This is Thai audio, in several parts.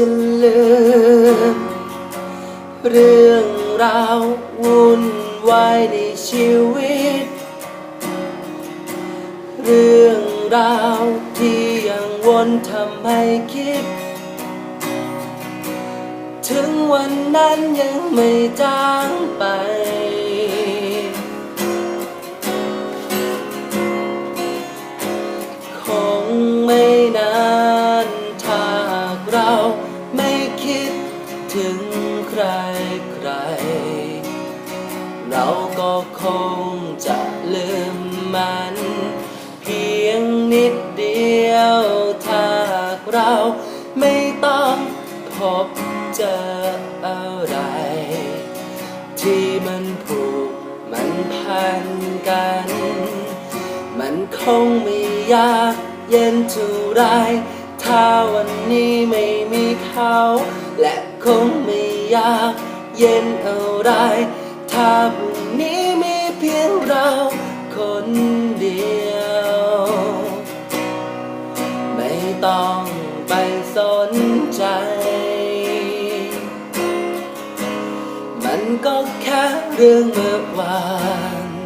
จะลืม เรื่องราววุ่นวายในชีวิต เรื่องราวที่ยังวนทำให้คิด ถึงวันนั้นยังไม่จางไป ถึงใครใคร เราก็คงจะลืมมัน เพียงนิดเดียวถ้าเราไม่ต้องพบเจออะไร ที่มันผูกมันพันกัน มันคงไม่ยากเย็นเท่าไร ถ้าวันนี้ไม่มีเขา และคงไม่ยากเย็นอะไร ถ้าพรุ่งนี้มีเพียงเราคนเดียว ไม่ต้องไปสนใจ มันก็แค่เรื่องเมื่อวาน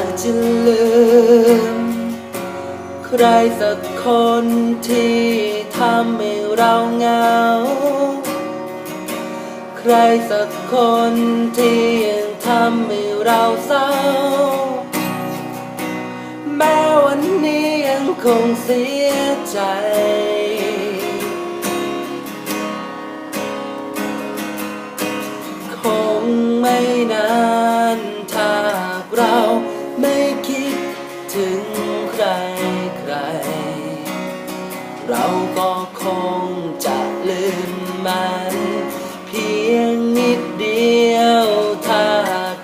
ากจะลืม ใครสักคนที่ทำให้เราเหงา ใครสักคนที่ยังทำให้เราเศร้า แม้วันนี้ยังคงเสียใจคงไม่นานถ้าเรา ไม่คิดถึงใครใคร เราก็คงจะลืมมัน เพียงนิดเดียวถ้า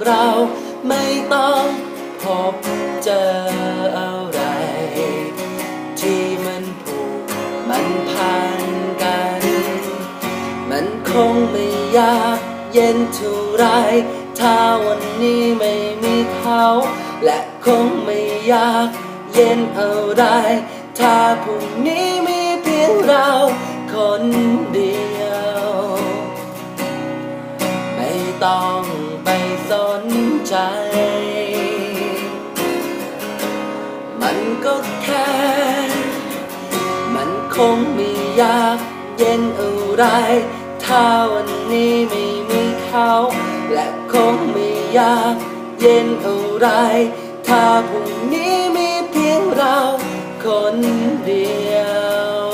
เราไม่ต้องพบเจออะไร ที่มันผูกมันพันกัน มันคงไม่ยากเย็นเท่าไร ถ้าวันนี้ไม่มีเขา และคงไม่อยากเย็นเอะไรถ้าพรุ่งนี้มีเพียงเราคนเดียว ไม่ต้องไปสนใจ มันก็แค่ มันคงไม่อยากเย็นเอะไรถ้าวันนี้ไม่มีเขา และคงไม่ยากเย็นอะไร ถ้าพรุ่งนี้มีเพียงเราคนเดียว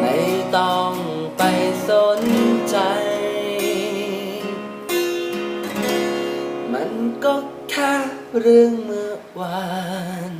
ไม่ต้องไปสนใจ มันก็แค่เรื่องเมื่อวาน